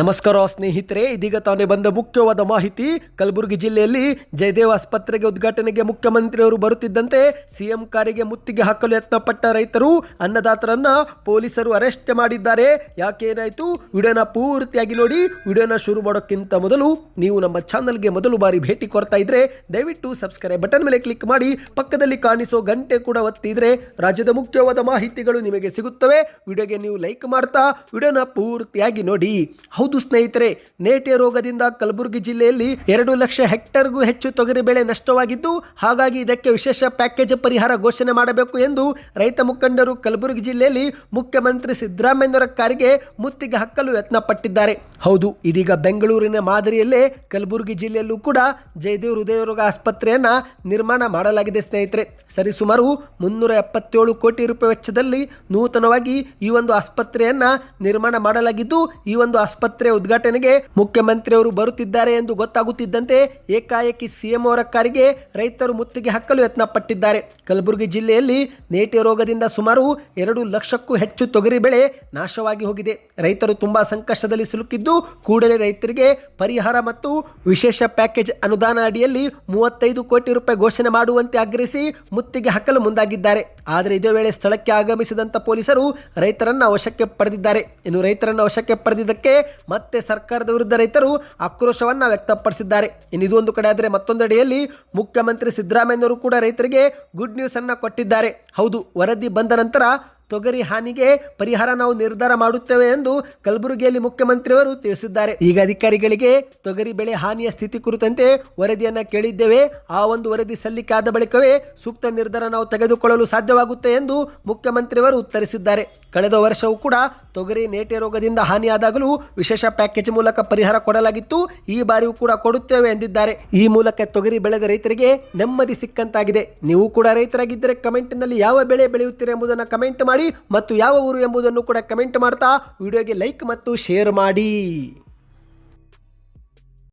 ನಮಸ್ಕಾರ ಸ್ನೇಹಿತರೆ, ಇದೀಗ ತಾನೇ ಬಂದ ಮುಖ್ಯವಾದ ಮಾಹಿತಿ. ಕಲಬುರಗಿ ಜಿಲ್ಲೆಯಲ್ಲಿ ಜಯದೇವ್ ಆಸ್ಪತ್ರೆಗೆ ಉದ್ಘಾಟನೆಗೆ ಮುಖ್ಯಮಂತ್ರಿಯವರು ಬರುತ್ತಿದ್ದಂತೆ ಸಿಎಂ ಕಾರಿಗೆ ಮುತ್ತಿಗೆ ಹಾಕಲು ಯತ್ನಪಟ್ಟ ರೈತರು ಅನ್ನದಾತರನ್ನ ಪೊಲೀಸರು ಅರೆಸ್ಟ್ ಮಾಡಿದ್ದಾರೆ. ಯಾಕೆ ಏನಾಯಿತು ವಿಡಿಯೋನ ಪೂರ್ತಿಯಾಗಿ ನೋಡಿ. ವಿಡಿಯೋನ ಶುರು ಮಾಡೋಕ್ಕಿಂತ ಮೊದಲು ನೀವು ನಮ್ಮ ಚಾನಲ್ಗೆ ಮೊದಲು ಬಾರಿ ಭೇಟಿ ಕೊಡ್ತಾ ಇದ್ರೆ ದಯವಿಟ್ಟು ಸಬ್ಸ್ಕ್ರೈಬ್ ಬಟನ್ ಮೇಲೆ ಕ್ಲಿಕ್ ಮಾಡಿ. ಪಕ್ಕದಲ್ಲಿ ಕಾಣಿಸೋ ಗಂಟೆ ಕೂಡ ಒತ್ತಿದ್ರೆ ರಾಜ್ಯದ ಮುಖ್ಯವಾದ ಮಾಹಿತಿಗಳು ನಿಮಗೆ ಸಿಗುತ್ತವೆ. ವಿಡಿಯೋಗೆ ನೀವು ಲೈಕ್ ಮಾಡ್ತಾ, ವಿಡಿಯೋನ ಪೂರ್ತಿಯಾಗಿ ನೋಡಿ. ಹೌದು ಸ್ನೇಹಿತರೆ ನೇಟೆ ರೋಗದಿಂದ ಕಲಬುರಗಿ ಜಿಲ್ಲೆಯಲ್ಲಿ ಎರಡು ಲಕ್ಷ ಹೆಕ್ಟರ್ಗೂ ಹೆಚ್ಚು ತೊಗರಿ ಬೆಳೆ ನಷ್ಟವಾಗಿದ್ದು, ಹಾಗಾಗಿ ಇದಕ್ಕೆ ವಿಶೇಷ ಪ್ಯಾಕೇಜ್ ಪರಿಹಾರ ಘೋಷಣೆ ಮಾಡಬೇಕು ಎಂದು ರೈತ ಮುಖಂಡರು ಕಲಬುರಗಿ ಜಿಲ್ಲೆಯಲ್ಲಿ ಮುಖ್ಯಮಂತ್ರಿ ಸಿದ್ದರಾಮಯ್ಯನವರ ಕಾರಿಗೆ ಮುತ್ತಿಗೆ ಹಾಕಲು ಯತ್ನ ಪಟ್ಟಿದ್ದಾರೆ ಹೌದು, ಇದೀಗ ಬೆಂಗಳೂರಿನ ಮಾದರಿಯಲ್ಲೇ ಕಲಬುರಗಿ ಜಿಲ್ಲೆಯಲ್ಲೂ ಕೂಡ ಜಯದೇವ್ ಹೃದಯ ರೋಗ ಆಸ್ಪತ್ರೆಯನ್ನ ನಿರ್ಮಾಣ ಮಾಡಲಾಗಿದೆ ಸ್ನೇಹಿತರೆ. ಸರಿಸುಮಾರು ಮುನ್ನೂರ ಎಪ್ಪತ್ತೇಳು ಕೋಟಿ ರೂಪಾಯಿ ವೆಚ್ಚದಲ್ಲಿ ನೂತನವಾಗಿ ಈ ಒಂದು ಆಸ್ಪತ್ರೆಯನ್ನ ನಿರ್ಮಾಣ ಮಾಡಲಾಗಿದ್ದು, ಈ ಒಂದು ಆಸ್ಪತ್ರೆ ಉದ್ಘಾಟನೆಗೆ ಮುಖ್ಯಮಂತ್ರಿಯವರು ಬರುತ್ತಿದ್ದಾರೆ ಎಂದು ಗೊತ್ತಾಗುತ್ತಿದ್ದಂತೆ ಏಕಾಏಕಿ ಸಿಎಂ ಅವರ ಕಾರಿಗೆ ರೈತರು ಮುತ್ತಿಗೆ ಹಾಕಲು ಯತ್ನ ಪಟ್ಟಿದ್ದಾರೆ ಕಲಬುರಗಿ ಜಿಲ್ಲೆಯಲ್ಲಿ ನೇಟಿ ರೋಗದಿಂದ ಸುಮಾರು ಎರಡು ಲಕ್ಷಕ್ಕೂ ಹೆಚ್ಚು ತೊಗರಿ ಬೆಳೆ ನಾಶವಾಗಿ ಹೋಗಿದೆ. ರೈತರು ತುಂಬಾ ಸಂಕಷ್ಟದಲ್ಲಿ ಸಿಲುಕಿದ್ದು ಕೂಡಲೇ ರೈತರಿಗೆ ಪರಿಹಾರ ಮತ್ತು ವಿಶೇಷ ಪ್ಯಾಕೇಜ್ ಅನುದಾನ ಅಡಿಯಲ್ಲಿ ಮೂವತ್ತೈದು ಕೋಟಿ ರೂಪಾಯಿ ಘೋಷಣೆ ಮಾಡುವಂತೆ ಆಗ್ರಹಿಸಿ ಮುತ್ತಿಗೆ ಹಾಕಲು ಮುಂದಾಗಿದ್ದಾರೆ. ಆದರೆ ಇದೇ ವೇಳೆ ಸ್ಥಳಕ್ಕೆ ಆಗಮಿಸಿದಂತ ಪೊಲೀಸರು ರೈತರನ್ನ ವಶಕ್ಕೆ ಪಡೆದಿದ್ದಾರೆ. ಇನ್ನು ರೈತರನ್ನ ವಶಕ್ಕೆ ಪಡೆದಿದ್ದಕ್ಕೆ ಮತ್ತೆ ಸರ್ಕಾರದ ವಿರುದ್ಧ ರೈತರು ಆಕ್ರೋಶವನ್ನು ವ್ಯಕ್ತಪಡಿಸಿದ್ದಾರೆ. ಇನ್ನು ಇದು ಒಂದು ಕಡೆ ಆದರೆ ಮತ್ತೊಂದೆಡೆಯಲ್ಲಿ ಮುಖ್ಯಮಂತ್ರಿ ಸಿದ್ದರಾಮಯ್ಯನವರು ಕೂಡ ರೈತರಿಗೆ ಗುಡ್ ನ್ಯೂಸ್ ಅನ್ನು ಕೊಟ್ಟಿದ್ದಾರೆ. ಹೌದು, ವರದಿ ಬಂದ ನಂತರ ತೊಗರಿ ಹಾನಿಗೆ ಪರಿಹಾರ ನಾವು ನಿರ್ಧಾರ ಮಾಡುತ್ತೇವೆ ಎಂದು ಕಲಬುರಗಿಯಲ್ಲಿ ಮುಖ್ಯಮಂತ್ರಿಯವರು ತಿಳಿಸಿದ್ದಾರೆ. ಈಗ ಅಧಿಕಾರಿಗಳಿಗೆ ತೊಗರಿ ಬೆಳೆ ಹಾನಿಯ ಸ್ಥಿತಿ ಕುರಿತಂತೆ ವರದಿಯನ್ನ ಕೇಳಿದ್ದೇವೆ. ಆ ಒಂದು ವರದಿ ಸಲ್ಲಿಕೆ ಆದ ಬಳಿಕವೇ ಸೂಕ್ತ ನಿರ್ಧಾರ ನಾವು ತೆಗೆದುಕೊಳ್ಳಲು ಸಾಧ್ಯವಾಗುತ್ತೆ ಎಂದು ಮುಖ್ಯಮಂತ್ರಿಯವರು ಉತ್ತರಿಸಿದ್ದಾರೆ. ಕಳೆದ ವರ್ಷವೂ ಕೂಡ ತೊಗರಿ ನೇಟೆ ರೋಗದಿಂದ ಹಾನಿಯಾದಾಗಲೂ ವಿಶೇಷ ಪ್ಯಾಕೇಜ್ ಮೂಲಕ ಪರಿಹಾರ ಕೊಡಲಾಗಿತ್ತು. ಈ ಬಾರಿಯೂ ಕೂಡ ಕೊಡುತ್ತೇವೆ ಎಂದಿದ್ದಾರೆ. ಈ ಮೂಲಕ ತೊಗರಿ ಬೆಳೆದ ರೈತರಿಗೆ ನೆಮ್ಮದಿ ಸಿಕ್ಕಂತಾಗಿದೆ. ನೀವು ಕೂಡ ರೈತರಾಗಿದ್ದರೆ ಕಮೆಂಟ್ನಲ್ಲಿ ಯಾವ ಬೆಳೆ ಬೆಳೆಯುತ್ತೀರಿ ಎಂಬುದನ್ನು ಕಮೆಂಟ್ ಮಾಡಿ ಮತ್ತು ಯಾವ ಊರು ಎಂಬುದನ್ನು ಕೂಡ ಕಮೆಂಟ್ ಮಾಡ್ತಾ ವಿಡಿಯೋಗೆ ಲೈಕ್ ಮತ್ತು ಶೇರ್ ಮಾಡಿ.